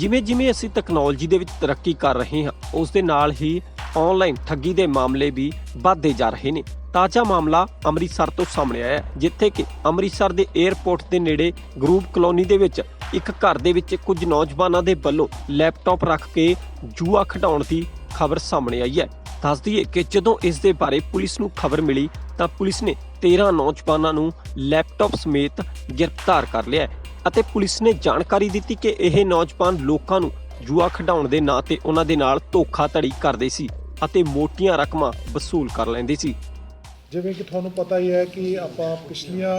ਜਿਵੇਂ ਜਿਵੇਂ ਅਸੀਂ ਟੈਕਨੋਲੋਜੀ ਦੇ ਵਿੱਚ ਤਰੱਕੀ ਕਰ ਰਹੇ ਹਾਂ ਉਸ ਦੇ ਨਾਲ ਹੀ ਆਨਲਾਈਨ ਠੱਗੀ ਦੇ ਮਾਮਲੇ ਵੀ ਵੱਧਦੇ ਜਾ ਰਹੇ ਨੇ। ਤਾਜ਼ਾ ਮਾਮਲਾ ਅੰਮ੍ਰਿਤਸਰ ਤੋਂ ਸਾਹਮਣੇ ਆਇਆ ਜਿੱਥੇ ਕਿ ਅੰਮ੍ਰਿਤਸਰ ਦੇ 에ਅਰਪੋਰਟ ਦੇ ਨੇੜੇ ਗਰੂਪ ਕਲੋਨੀ ਦੇ ਵਿੱਚ ਇੱਕ ਘਰ ਦੇ ਵਿੱਚ ਕੁਝ ਨੌਜਵਾਨਾਂ ਦੇ ਵੱਲੋਂ ਲੈਪਟਾਪ ਰੱਖ ਕੇ ਜੂਆ ਖਿਡਾਉਣ ਦੀ ਖਬਰ ਸਾਹਮਣੇ ਆਈ ਹੈ। ਦੱਸ ਦਈਏ ਕਿ ਜਦੋਂ ਇਸ ਦੇ ਬਾਰੇ ਪੁਲਿਸ ਨੂੰ ਖਬਰ ਮਿਲੀ, ਤਾਂ ਪੁਲਿਸ ਨੇ 13 ਨੌਜਵਾਨਾਂ ਨੂੰ ਲੈਪਟਾਪ ਸਮੇਤ ਗ੍ਰਿਫਤਾਰ ਕਰ ਲਿਆ ਅਤੇ ਪੁਲਿਸ ਨੇ ਜਾਣਕਾਰੀ ਦਿੱਤੀ ਕਿ ਇਹ ਨੌਜਵਾਨ ਲੋਕਾਂ ਨੂੰ ਜੂਆ ਖਿਡਾਉਣ ਦੇ ਨਾਂ ਤੇ ਉਹਨਾਂ ਦੇ ਨਾਲ ਧੋਖਾਧੜੀ ਕਰਦੇ ਸੀ ਅਤੇ ਮੋਟੀਆਂ ਰਕਮਾਂ ਵਸੂਲ ਕਰ ਲੈਂਦੇ ਸੀ। ਜਿਵੇਂ ਕਿ ਤੁਹਾਨੂੰ ਪਤਾ ਹੀ ਹੈ ਕਿ ਆਪਾਂ ਪਿਛਲੀਆਂ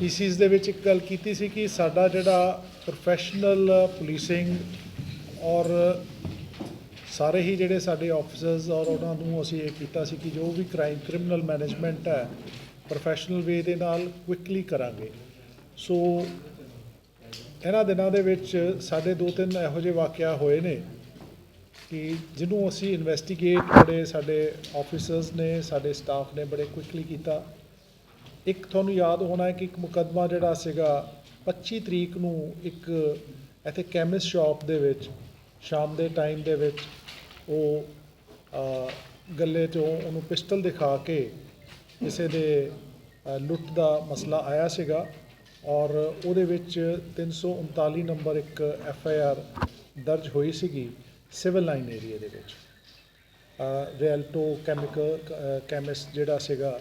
ਪੀਸੀਸ ਦੇ ਵਿੱਚ ਇੱਕ ਗੱਲ ਕੀਤੀ ਸੀ ਕਿ ਸਾਡਾ ਜਿਹੜਾ ਪ੍ਰੋਫੈਸ਼ਨਲ ਪੁਲਿਸਿੰਗ ਔਰ ਸਾਰੇ ਹੀ ਜਿਹੜੇ ਸਾਡੇ ਆਫੀਸਰਸ ਔਰ ਉਹਨਾਂ ਨੂੰ ਅਸੀਂ ਇਹ ਕੀਤਾ ਸੀ ਕਿ ਜੋ ਵੀ ਕ੍ਰਾਈਮ ਕ੍ਰਿਮੀਨਲ ਮੈਨੇਜਮੈਂਟ ਹੈ ਪ੍ਰੋਫੈਸ਼ਨਲ ਵੇ ਦੇ ਨਾਲ ਕੁਇਕਲੀ ਕਰਾਂਗੇ। ਸੋ ਇਹਨਾਂ ਦਿਨਾਂ ਦੇ ਵਿੱਚ ਸਾਡੇ ਦੋ ਤਿੰਨ ਇਹੋ ਜਿਹੇ ਵਾਕਿਆ ਹੋਏ ਨੇ ਕਿ ਜਿਹਨੂੰ ਅਸੀਂ ਇਨਵੈਸਟੀਗੇਟ ਬੜੇ ਸਾਡੇ ਆਫੀਸਰਸ ਨੇ, ਸਾਡੇ ਸਟਾਫ ਨੇ ਬੜੇ ਕੁਇਕਲੀ ਕੀਤਾ। ਇੱਕ ਤੁਹਾਨੂੰ ਯਾਦ ਹੋਣਾ ਹੈ ਕਿ ਇੱਕ ਮੁਕੱਦਮਾ ਜਿਹੜਾ ਸੀਗਾ 25 ਤਰੀਕ ਨੂੰ ਇੱਕ ਇੱਥੇ ਕੈਮਿਸਟ ਸ਼ਾਪ ਦੇ ਵਿੱਚ, ਸ਼ਾਮ ਦੇ ਟਾਈਮ ਦੇ ਵਿੱਚ ਉਹ ਗੱਲੇ 'ਚੋਂ ਉਹਨੂੰ ਪਿਸਟਲ ਦਿਖਾ ਕੇ ਕਿਸੇ ਦੇ ਲੁੱਟ ਦਾ ਮਸਲਾ ਆਇਆ ਸੀਗਾ। ਔਰ ਉਹਦੇ ਵਿੱਚ 339 ਨੰਬਰ ਇੱਕ ਐਫ ਆਈ ਆਰ ਦਰਜ ਹੋਈ ਸੀਗੀ ਸਿਵਲ ਲਾਈਨ ਏਰੀਆ ਦੇ ਵਿੱਚ। ਰਿਐਲਟੋ ਕੈਮੀਕਲ ਕੈਮਿਸਟ ਜਿਹੜਾ ਸੀਗਾ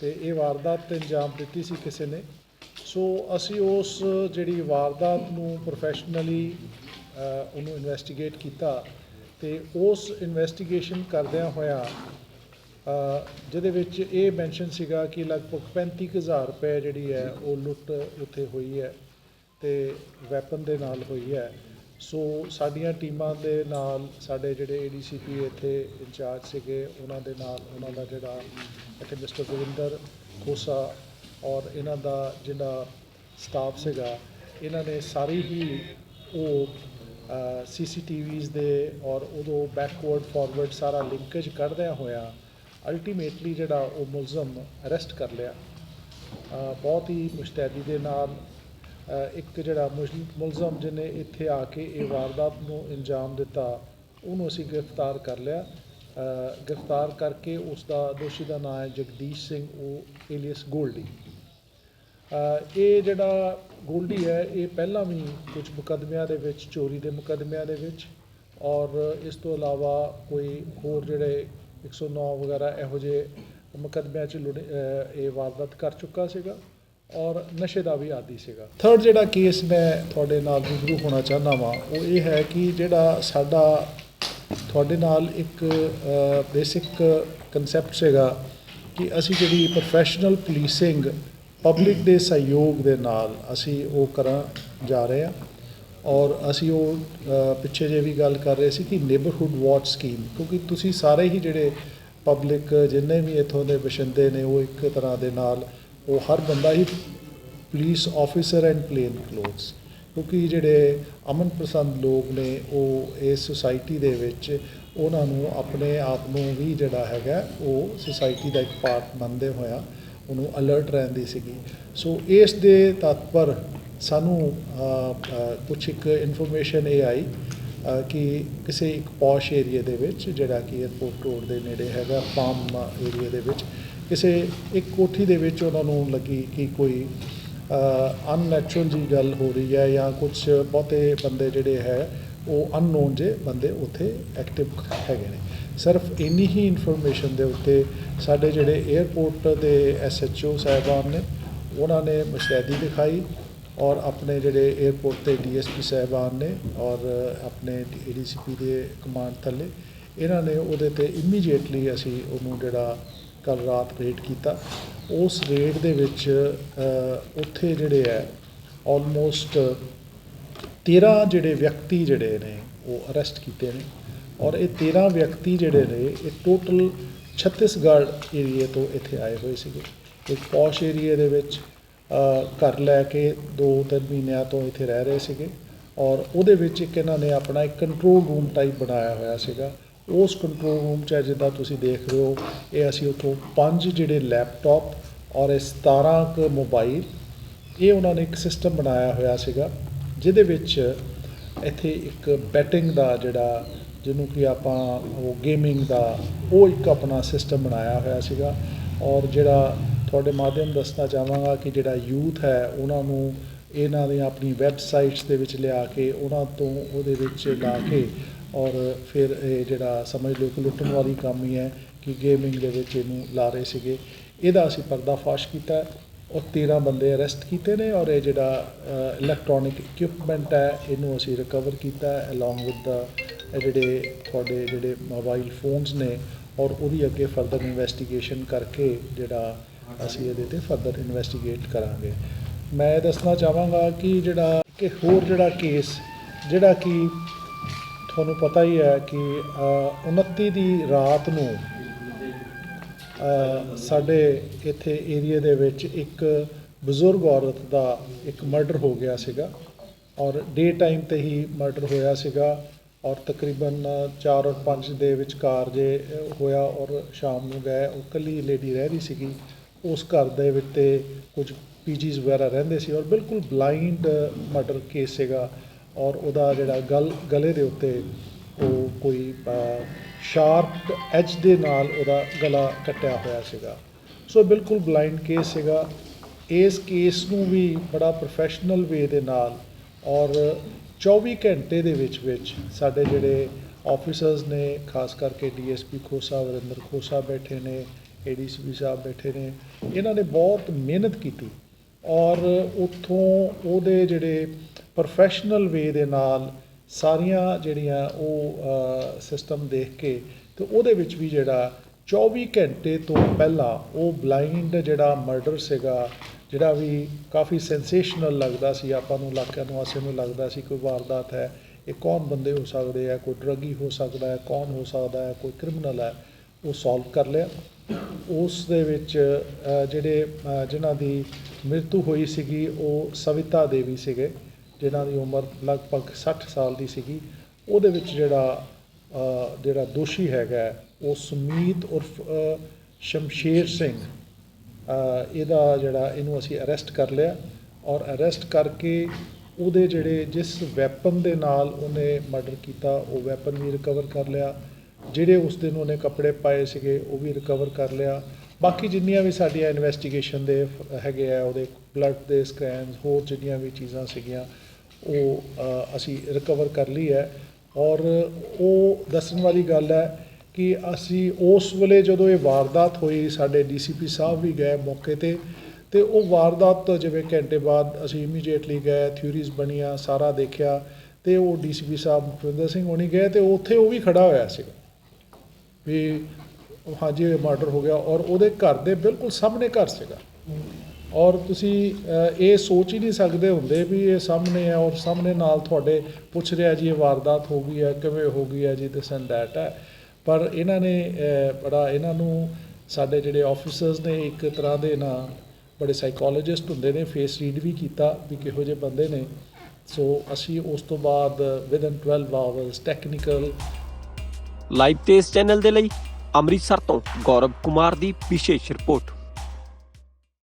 ਤੇ ਇਹ ਵਾਰਦਾਤ ਤੇ ਅੰਜਾਮ ਦਿੱਤੀ ਸੀ ਕਿਸੇ ਨੇ। ਸੋ ਅਸੀਂ ਉਸ ਜਿਹੜੀ ਵਾਰਦਾਤ ਨੂੰ ਪ੍ਰੋਫੈਸ਼ਨਲੀ ਉਹਨੂੰ ਇਨਵੈਸਟੀਗੇਟ ਕੀਤਾ ਤੇ ਉਸ ਇਨਵੈਸਟੀਗੇਸ਼ਨ ਕਰਦਿਆਂ ਹੋਇਆ ਜਿਹਦੇ ਵਿੱਚ ਇਹ ਮੈਂਸ਼ਨ ਸੀਗਾ ਕਿ ਲਗਭਗ 35000 ਰੁਪਏ ਜਿਹੜੀ ਹੈ ਉਹ ਲੁੱਟ ਉੱਥੇ ਹੋਈ ਹੈ ਤੇ ਵੈਪਨ ਦੇ ਨਾਲ ਹੋਈ ਹੈ। ਸੋ ਸਾਡੀਆਂ ਟੀਮਾਂ ਦੇ ਨਾਲ, ਸਾਡੇ ਜਿਹੜੇ ਏਡੀਸੀਪੀ ਇੱਥੇ ਇੰਚਾਰਜ ਸੀਗੇ, ਉਹਨਾਂ ਦੇ ਨਾਲ, ਉਹਨਾਂ ਦਾ ਜਿਹੜਾ ਇੱਥੇ ਮਿਸਟਰ ਗੁਰਿੰਦਰ ਖੋਸਾ ਔਰ ਇਹਨਾਂ ਦਾ ਜਿਹੜਾ ਸਟਾਫ ਸੀਗਾ, ਇਹਨਾਂ ਨੇ ਸਾਰੀ ਹੀ ਉਹ ਸੀਸੀਟੀਵੀਜ਼ ਦੇ ਔਰ ਉਦੋਂ ਬੈਕਵਰਡ ਫਾਰਵਰਡ ਸਾਰਾ ਲਿੰਕੇਜ ਕੱਢਦਿਆਂ ਹੋਇਆ ਅਲਟੀਮੇਟਲੀ ਜਿਹੜਾ ਉਹ ਮੁਲਜ਼ਮ ਅਰੈਸਟ ਕਰ ਲਿਆ। ਬਹੁਤ ਹੀ ਮੁਸ਼ਤੈਦੀ ਦੇ ਨਾਲ ਇੱਕ ਜਿਹੜਾ ਮੁਜ- ਮੁਲਜ਼ਮ ਜਿਹਨੇ ਇੱਥੇ ਆ ਕੇ ਇਹ ਵਾਰਦਾਤ ਨੂੰ ਅੰਜਾਮ ਦਿੱਤਾ, ਉਹਨੂੰ ਅਸੀਂ ਗ੍ਰਿਫਤਾਰ ਕਰ ਲਿਆ। ਗ੍ਰਿਫਤਾਰ ਕਰਕੇ ਉਸ ਦਾ ਦੋਸ਼ੀ ਦਾ ਨਾਮ ਹੈ ਜਗਦੀਸ਼ ਸਿੰਘ, ਉਹ ਏਲੀਅਸ ਗੋਲਡੀ। ਇਹ ਜਿਹੜਾ ਗੋਲਡੀ ਹੈ, ਇਹ ਪਹਿਲਾਂ ਵੀ ਕੁਝ ਮੁਕੱਦਮਿਆਂ ਦੇ ਵਿੱਚ, ਚੋਰੀ ਦੇ ਮੁਕੱਦਮਿਆਂ ਦੇ ਵਿੱਚ ਔਰ ਇਸ ਤੋਂ ਇਲਾਵਾ ਕੋਈ ਹੋਰ ਜਿਹੜੇ 109 ਵਗੈਰਾ ਇਹੋ ਜਿਹੇ ਮੁਕੱਦਮਿਆਂ 'ਚ ਲੁੜੇ- ਇਹ ਵਾਰਦਾਤ ਕਰ ਚੁੱਕਾ ਸੀਗਾ ਔਰ ਨਸ਼ੇ ਦਾ ਵੀ ਆਦੀ ਸੀਗਾ। ਥਰਡ ਜਿਹੜਾ ਕੇਸ ਮੈਂ ਤੁਹਾਡੇ ਨਾਲ ਰੂਬਰੂ ਹੋਣਾ ਚਾਹੁੰਦਾ ਵਾਂ, ਉਹ ਇਹ ਹੈ ਕਿ ਜਿਹੜਾ ਸਾਡਾ ਤੁਹਾਡੇ ਨਾਲ ਇੱਕ ਬੇਸਿਕ ਕਨਸੈਪਟ ਸੀਗਾ ਕਿ ਅਸੀਂ ਜਿਹੜੀ ਪ੍ਰੋਫੈਸ਼ਨਲ ਪੁਲਿਸਿੰਗ ਪਬਲਿਕ ਦੇ ਸਹਿਯੋਗ ਦੇ ਨਾਲ ਅਸੀਂ ਉਹ ਕਰਾਂ ਜਾ ਰਹੇ ਹਾਂ। ਔਰ ਅਸੀਂ ਉਹ ਪਿੱਛੇ ਜੇ ਵੀ ਗੱਲ ਕਰ ਰਹੇ ਸੀ ਕਿ ਨੇਬਰਹੁੱਡ ਵਾਚ ਸਕੀਮ ਕਿਉਂਕਿ ਤੁਸੀਂ ਸਾਰੇ ਹੀ ਜਿਹੜੇ ਪਬਲਿਕ ਜਿੰਨੇ ਵੀ ਇੱਥੋਂ ਦੇ ਵਸਿੰਦੇ ਨੇ, ਉਹ ਇੱਕ ਤਰ੍ਹਾਂ ਦੇ ਨਾਲ, ਉਹ ਹਰ ਬੰਦਾ ਹੀ police officer and plain clothes ਕਿਉਂਕਿ ਜਿਹੜੇ ਅਮਨ ਪਸੰਦ ਲੋਕ ਨੇ, ਉਹ ਇਸ ਸੁਸਾਇਟੀ ਦੇ ਵਿੱਚ ਉਹਨਾਂ ਨੂੰ ਆਪਣੇ ਆਪ ਨੂੰ ਵੀ ਜਿਹੜਾ ਹੈਗਾ, ਉਹ ਸੁਸਾਇਟੀ ਦਾ ਇੱਕ ਪਾਰਟ ਮੰਨਦੇ ਹੋਇਆ ਉਹਨੂੰ ਅਲਰਟ ਰਹਿੰਦੀ ਸੀਗੀ। ਸੋ ਇਸ ਦੇ ਤਤਪਰ ਸਾਨੂੰ ਕੁਝ ਇੱਕ ਇਨਫੋਰਮੇਸ਼ਨ ਇਹ ਆਈ ਕਿ ਕਿਸੇ ਇੱਕ ਪੌਸ਼ ਏਰੀਆ ਦੇ ਵਿੱਚ, ਜਿਹੜਾ ਕਿ 에ਅਰਪੋਰਟ ਰੋਡ ਦੇ ਨੇੜੇ ਹੈਗਾ ਫਾਰਮ ਏਰੀਆ ਦੇ ਵਿੱਚ, ਕਿਸੇ ਇੱਕ ਕੋਠੀ ਦੇ ਵਿੱਚ ਉਹਨਾਂ ਨੂੰ ਲੱਗੀ ਕਿ ਕੋਈ ਅਨਨੈਚੁਰਲ ਜੀ ਗੱਲ ਹੋ ਰਹੀ ਹੈ ਜਾਂ ਕੁਝ ਬਹੁਤੇ ਬੰਦੇ ਜਿਹੜੇ ਹੈ, ਉਹ ਅਨਨੋਨ ਜੇ ਬੰਦੇ ਉੱਥੇ ਐਕਟਿਵ ਹੈਗੇ ਨੇ। ਸਿਰਫ ਇੰਨੀ ਹੀ ਇਨਫੋਰਮੇਸ਼ਨ ਦੇ ਉੱਤੇ ਸਾਡੇ ਜਿਹੜੇ 에ਅਰਪੋਰਟ ਦੇ ਐਸਐਚਓ ਸਾਹਿਬਾਨ ਨੇ, ਉਹਨਾਂ ਨੇ ਮੁਸ਼ਤੈਦੀ ਦਿਖਾਈ ਔਰ ਆਪਣੇ ਜਿਹੜੇ 에ਅਰਪੋਰਟ ਤੇ ਡੀਐਸਪੀ ਸਾਹਿਬਾਨ ਨੇ ਔਰ ਆਪਣੇ ਏਡੀਸੀਪੀ ਦੇ ਕਮਾਂਡ ਥੱਲੇ, ਇਹਨਾਂ ਨੇ ਉਹਦੇ ਤੇ ਇਮੀਡੀਏਟਲੀ ਅਸੀਂ ਉਹਨੂੰ ਜਿਹੜਾ ਕੱਲ ਰਾਤ ਰੇਡ ਕੀਤਾ। ਉਸ ਰੇਡ ਦੇ ਵਿੱਚ ਉੱਥੇ ਜਿਹੜੇ ਹੈ ਆਲਮੋਸਟ 13 ਜਿਹੜੇ ਵਿਅਕਤੀ ਜਿਹੜੇ ਨੇ, ਉਹ ਅਰੈਸਟ ਕੀਤੇ ਨੇ। ਔਰ ਇਹ 13 ਵਿਅਕਤੀ ਜਿਹੜੇ ਨੇ, ਇਹ ਟੋਟਲ ਛੱਤੀਸਗੜ੍ਹ ਏਰੀਏ ਤੋਂ ਇੱਥੇ ਆਏ ਹੋਏ ਸੀਗੇ। ਇੱਕ ਪੌਸ਼ ਏਰੀਏ ਦੇ ਵਿੱਚ ਘਰ ਲੈ ਕੇ 2-3 ਮਹੀਨਿਆਂ ਤੋਂ ਇੱਥੇ ਰਹਿ ਰਹੇ ਸੀਗੇ ਔਰ ਉਹਦੇ ਵਿੱਚ ਇੱਕ ਇਹਨਾਂ ਨੇ ਆਪਣਾ ਇੱਕ ਕੰਟਰੋਲ ਰੂਮ ਟਾਈਪ ਬਣਾਇਆ ਹੋਇਆ ਸੀਗਾ। ਉਸ ਕੰਟਰੋਲ ਰੂਮ 'ਚ ਜਿੱਦਾਂ ਤੁਸੀਂ ਦੇਖ ਰਹੇ ਹੋ, ਇਹ ਅਸੀਂ ਉੱਥੋਂ ਪੰਜ ਜਿਹੜੇ ਲੈਪਟਾਪ ਔਰ ਇਹ 17 ਕੁ ਮੋਬਾਈਲ ਇਹ ਉਹਨਾਂ ਨੇ ਇੱਕ ਸਿਸਟਮ ਬਣਾਇਆ ਹੋਇਆ ਸੀਗਾ, ਜਿਹਦੇ ਵਿੱਚ ਇੱਥੇ ਇੱਕ ਬੈਟਿੰਗ ਦਾ ਜਿਹੜਾ, ਜਿਹਨੂੰ ਕਿ ਆਪਾਂ ਉਹ ਗੇਮਿੰਗ ਦਾ, ਉਹ ਇੱਕ ਆਪਣਾ ਸਿਸਟਮ ਬਣਾਇਆ ਹੋਇਆ ਸੀਗਾ। ਔਰ ਜਿਹੜਾ ਤੁਹਾਡੇ ਮਾਧਿਅਮ ਦੱਸਣਾ ਚਾਹਾਂਗਾ ਕਿ ਜਿਹੜਾ ਯੂਥ ਹੈ, ਉਹਨਾਂ ਨੂੰ ਇਹਨਾਂ ਦੀਆਂ ਆਪਣੀ ਵੈਬਸਾਈਟਸ ਦੇ ਵਿੱਚ ਲਿਆ ਕੇ, ਉਹਨਾਂ ਤੋਂ ਉਹਦੇ ਵਿੱਚ ਲਾ ਕੇ ਔਰ ਫਿਰ ਇਹ ਜਿਹੜਾ ਸਮਝ ਲਓ ਕਿ ਲੁੱਟਣ ਵਾਲੀ ਕੰਮ ਹੀ ਹੈ ਕਿ ਗੇਮਿੰਗ ਦੇ ਵਿੱਚ ਇਹਨੂੰ ਲਾ ਰਹੇ ਸੀਗੇ। ਇਹਦਾ ਅਸੀਂ ਪਰਦਾਫਾਸ਼ ਕੀਤਾ ਔਰ 13 ਬੰਦੇ ਅਰੈਸਟ ਕੀਤੇ ਨੇ ਔਰ ਇਹ ਜਿਹੜਾ ਇਲੈਕਟ੍ਰੋਨਿਕ ਇਕਵਿਪਮੈਂਟ ਹੈ, ਇਹਨੂੰ ਅਸੀਂ ਰਿਕਵਰ ਕੀਤਾ ਅਲੋਂਗ ਵਿਦ ਦਾ ਜਿਹੜੇ ਤੁਹਾਡੇ ਜਿਹੜੇ ਮੋਬਾਈਲ ਫੋਨਸ ਨੇ ਔਰ ਉਹਦੀ ਅੱਗੇ ਫਰਦਰ ਇਨਵੈਸਟੀਗੇਸ਼ਨ ਕਰਕੇ ਜਿਹੜਾ ਅਸੀਂ ਇਹਦੇ ਤੇ ਫਰਦਰ ਇਨਵੈਸਟੀਗੇਟ ਕਰਾਂਗੇ। ਮੈਂ ਇਹ ਦੱਸਣਾ ਚਾਹਾਂਗਾ ਕਿ ਜਿਹੜਾ ਕਿ ਹੋਰ ਜਿਹੜਾ ਕੇਸ ਜਿਹੜਾ ਕਿ ਤੁਹਾਨੂੰ ਪਤਾ ਹੀ ਹੈ ਕਿ ਅ, 29 ਦੀ ਰਾਤ ਨੂੰ ਸਾਡੇ ਇੱਥੇ ਏਰੀਆ ਦੇ ਵਿੱਚ ਇੱਕ ਬਜ਼ੁਰਗ ਔਰਤ ਦਾ ਇੱਕ ਮਰਡਰ ਹੋ ਗਿਆ ਸੀਗਾ ਔਰ ਡੇ ਟਾਈਮ ਤੇ ਹੀ ਮਰਡਰ ਹੋਇਆ ਸੀਗਾ ਔਰ ਤਕਰੀਬਨ 4 ਔਰ 5 ਦੇ ਵਿਚਕਾਰ ਜੇ ਹੋਇਆ ਔਰ ਸ਼ਾਮ ਨੂੰ ਗਏ ਉਹ ਕੱਲੀ ਲੇਡੀ ਰਹਿ ਰਹੀ ਸੀਗੀ। ਉਸ ਘਰ ਦੇ ਵਿੱਚ ਤੇ ਕੁਝ ਪੀਜੀਜ਼ ਵਗੈਰਾ ਰਹਿੰਦੇ ਸੀ ਔਰ ਬਿਲਕੁਲ ਬਲਾਈਂਡ ਮਰਡਰ ਕੇਸ ਸੀਗਾ ਔਰ ਉਹਦਾ ਜਿਹੜਾ ਗਲ, ਗਲੇ ਦੇ ਉੱਤੇ ਉਹ ਕੋਈ ਸ਼ਾਰਪ ਐਜ ਦੇ ਨਾਲ ਉਹਦਾ ਗਲਾ ਕੱਟਿਆ ਹੋਇਆ ਸੀਗਾ। ਸੋ ਬਿਲਕੁਲ ਬਲਾਈਂਡ ਕੇਸ ਸੀਗਾ। ਇਸ ਕੇਸ ਨੂੰ ਵੀ ਬੜਾ ਪ੍ਰੋਫੈਸ਼ਨਲ ਵੇ ਦੇ ਨਾਲ ਔਰ 24 ਘੰਟੇ ਦੇ ਵਿੱਚ ਵਿੱਚ ਸਾਡੇ ਜਿਹੜੇ ਆਫੀਸਰਸ ਨੇ, ਖਾਸ ਕਰਕੇ ਡੀਐਸਪੀ ਖੋਸਾ, ਵਰਿੰਦਰ ਖੋਸਾ ਬੈਠੇ ਨੇ ਏਡੀਸੀਪੀ ਸਾਹਿਬ ਬੈਠੇ ਨੇ। ਇਹਨਾਂ ਨੇ ਬਹੁਤ ਮਿਹਨਤ ਕੀਤੀ ਔਰ ਉੱਥੋਂ ਉਹਦੇ ਜਿਹੜੇ ਪ੍ਰੋਫੈਸ਼ਨਲ ਵੇ ਦੇ ਨਾਲ ਸਾਰੀਆਂ ਜਿਹੜੀਆਂ ਉਹ ਸਿਸਟਮ ਦੇਖ ਕੇ ਤੇ ਉਹਦੇ ਵਿੱਚ ਵੀ ਜਿਹੜਾ 24 ਘੰਟੇ ਤੋਂ ਪਹਿਲਾਂ ਉਹ ਬਲਾਈਂਡ ਜਿਹੜਾ ਮਰਡਰ ਸੀਗਾ, ਜਿਹੜਾ ਵੀ ਕਾਫੀ ਸੈਂਸੇਸ਼ਨਲ ਲੱਗਦਾ ਸੀ, ਆਪਾਂ ਨੂੰ ਇਲਾਕਿਆਂ ਨੂੰ, ਆਸੇ ਨੂੰ ਲੱਗਦਾ ਸੀ ਕੋਈ ਵਾਰਦਾਤ ਹੈ, ਇਹ ਕੌਣ ਬੰਦੇ ਹੋ ਸਕਦੇ ਆ, ਕੋਈ ਡਰੱਗੀ ਹੋ ਸਕਦਾ ਹੈ, ਕੌਣ ਹੋ ਸਕਦਾ ਹੈ, ਕੋਈ ਕ੍ਰਿਮੀਨਲ ਹੈ, ਉਹ ਸੋਲਵ ਕਰ ਲਿਆ। ਉਸ ਦੇ ਵਿੱਚ ਜਿਹੜੇ ਜਿਨ੍ਹਾਂ ਦੀ ਮ੍ਰਿਤੂ ਹੋਈ ਸੀਗੀ, ਉਹ ਸਵਿਤਾ ਦੇਵੀ ਸੀਗੇ, ਜਿਨ੍ਹਾਂ ਦੀ ਉਮਰ ਲਗਭਗ 60 ਸਾਲ ਦੀ ਸੀਗੀ। ਉਹਦੇ ਵਿੱਚ ਜਿਹੜਾ ਜਿਹੜਾ ਦੋਸ਼ੀ ਹੈਗਾ, ਉਹ ਸੁਮੀਤ ਉਰਫ ਸ਼ਮਸ਼ੇਰ ਸਿੰਘ ਇਹਦਾ ਜਿਹੜਾ ਇਹਨੂੰ ਅਸੀਂ ਅਰੈਸਟ ਕਰ ਲਿਆ ਔਰ ਅਰੈਸਟ ਕਰਕੇ ਉਹਦੇ ਜਿਹੜੇ ਜਿਸ ਵੈਪਨ ਦੇ ਨਾਲ ਉਹਨੇ ਮਰਡਰ ਕੀਤਾ, ਉਹ ਵੈਪਨ ਵੀ ਰਿਕਵਰ ਕਰ ਲਿਆ। ਜਿਹੜੇ ਉਸ ਦਿਨ ਉਹਨੇ ਕੱਪੜੇ ਪਾਏ ਸੀਗੇ, ਉਹ ਵੀ ਰਿਕਵਰ ਕਰ ਲਿਆ। ਬਾਕੀ ਜਿੰਨੀਆਂ ਵੀ ਸਾਡੀਆਂ ਇਨਵੈਸਟੀਗੇਸ਼ਨ ਦੇ ਹੈਗੇ ਆ, ਉਹਦੇ ਬਲੱਡ ਦੇ ਸਕੈਨਸ ਹੋਰ ਜਿੰਨੀਆਂ ਵੀ ਚੀਜ਼ਾਂ ਸੀਗੀਆਂ, ਉਹ ਅਸੀਂ ਰਿਕਵਰ ਕਰ ਲਈ ਹੈ। ਔਰ ਉਹ ਦੱਸਣ ਵਾਲੀ ਗੱਲ ਹੈ ਕਿ ਅਸੀਂ ਉਸ ਵੇਲੇ ਜਦੋਂ ਇਹ ਵਾਰਦਾਤ ਹੋਈ, ਸਾਡੇ ਡੀਸੀਪੀ ਸਾਹਿਬ ਵੀ ਗਏ ਮੌਕੇ ਤੇ ਤੇ ਉਹ ਵਾਰਦਾਤ ਤੋਂ ਜਿਵੇਂ ਘੰਟੇ ਬਾਅਦ ਅਸੀਂ ਇਮੀਡੀਏਟਲੀ ਗਏ ਥਿਊਰੀਜ਼ ਬਣੀਆਂ, ਸਾਰਾ ਦੇਖਿਆ, ਤੇ ਉਹ ਡੀਸੀਪੀ ਸਾਹਿਬ ਭੁਪਿੰਦਰ ਸਿੰਘ ਹੋਣੀ ਗਏ, ਤੇ ਉੱਥੇ ਉਹ ਵੀ ਖੜਾ ਹੋਇਆ ਸੀਗਾ। ਵੀ ਹਾਂਜੀ, ਇਹ ਮਰਡਰ ਹੋ ਗਿਆ ਔਰ ਉਹਦੇ ਘਰ ਦੇ ਬਿਲਕੁਲ ਸਾਹਮਣੇ ਘਰ ਸੀਗਾ। ਔਰ ਤੁਸੀਂ ਇਹ ਸੋਚ ਹੀ ਨਹੀਂ ਸਕਦੇ ਹੁੰਦੇ ਵੀ ਇਹ ਸਾਹਮਣੇ ਹੈ ਔਰ ਸਾਹਮਣੇ ਨਾਲ ਤੁਹਾਡੇ ਪੁੱਛ ਰਿਹਾ ਜੀ, ਇਹ ਵਾਰਦਾਤ ਹੋ ਗਈ ਹੈ, ਕਿਵੇਂ ਹੋ ਗਈ ਹੈ ਜੀ ਦਿਸ ਐਂਡ ਦੈਟ ਹੈ। ਪਰ ਇਹਨਾਂ ਨੇ ਬੜਾ ਇਹਨਾਂ ਨੂੰ ਸਾਡੇ ਜਿਹੜੇ ਆਫੀਸਰਸ ਨੇ ਇੱਕ ਤਰ੍ਹਾਂ ਦੇ ਨਾ ਬੜੇ ਸਾਈਕੋਲੋਜਿਸਟ ਹੁੰਦੇ ਨੇ ਫੇਸ ਰੀਡ ਵੀ ਕੀਤਾ ਵੀ ਕਿਹੋ ਜਿਹੇ ਬੰਦੇ ਨੇ। ਸੋ ਅਸੀਂ ਉਸ ਤੋਂ ਬਾਅਦ ਵਿਦਨ 12 ਆਵਰਸ ਟੈਕਨੀਕਲ ਲਾਈਵ ਤੇਜ਼ ਚੈਨਲ ਦੇ ਲਈ ਅੰਮ੍ਰਿਤਸਰ ਤੋਂ ਗੌਰਵ ਕੁਮਾਰ ਦੀ ਵਿਸ਼ੇਸ਼ ਰਿਪੋਰਟ।